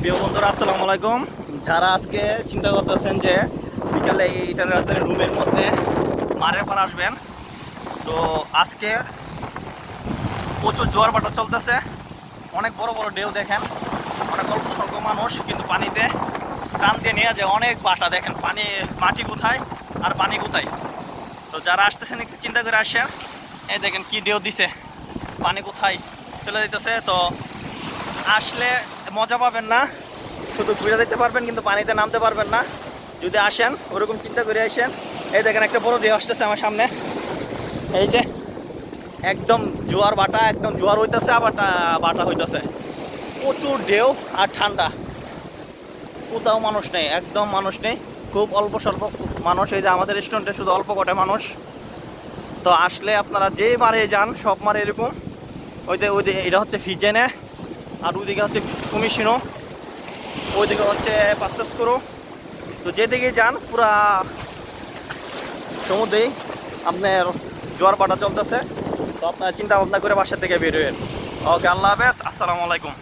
প্রিয় বন্ধুরা, আসসালামু আলাইকুম। যারা আজকে চিন্তা করতেছেন যে বিকালে এইটার রাস্তায় রুমের মধ্যে মারের পার আসবেন, তো আজকে প্রচুর জোয়ার বাটা চলতেছে। অনেক বড় বড় ঢেউ দেখেন, অনেক অল্প স্বল্প মানুষ, কিন্তু পানিতে টান দিয়ে নিয়ে যায় অনেক বাটা। দেখেন, পানি, মাটি কোথায় আর পানি কোথায়? তো যারা আসতেছেন, একটু চিন্তা করে আসেন। এই দেখেন কি ঢেউ দিছে, পানি কোথায় চলে যেতেছে তো আসলে মজা পাবেন না। শুধু ঘুরে দিতে পারবেন, কিন্তু পানিতে নামতে পারবেন না। যদি আসেন, ওরকম চিন্তা করে আসেন। এই দেখেন একটা বড় ঢেউ আসতেছে আমার সামনে। এই যে, একদম জোয়ার বাটা, একদম জোয়ার হইতেছে, আবার বাটা হইতেছে। প্রচুর ঢেউ আর ঠান্ডা। কোথাও মানুষ নেই, একদম মানুষ নেই। খুব অল্প স্বল্প মানুষ, এই যে আমাদের রেস্টুরেন্টে শুধু অল্প কটা মানুষ। তো আসলে আপনারা যেই মারে যান, সব মারে এরকম। ওই যে ওই যে, এটা হচ্ছে ফিজেনে। আর ওইদিকে হচ্ছে কমিশনও ওইদিকে হচ্ছে পাসেস করো। তো যেদিকে যান, পুরা সমুদ্রেই আপনার জোয়ার পাটা চলতেছে। তো আপনার চিন্তা ভাবনা করে বাসা থেকে বেরোয়েন ওকে, আল্লাহ হাফেজ, আসসালামু আলাইকুম।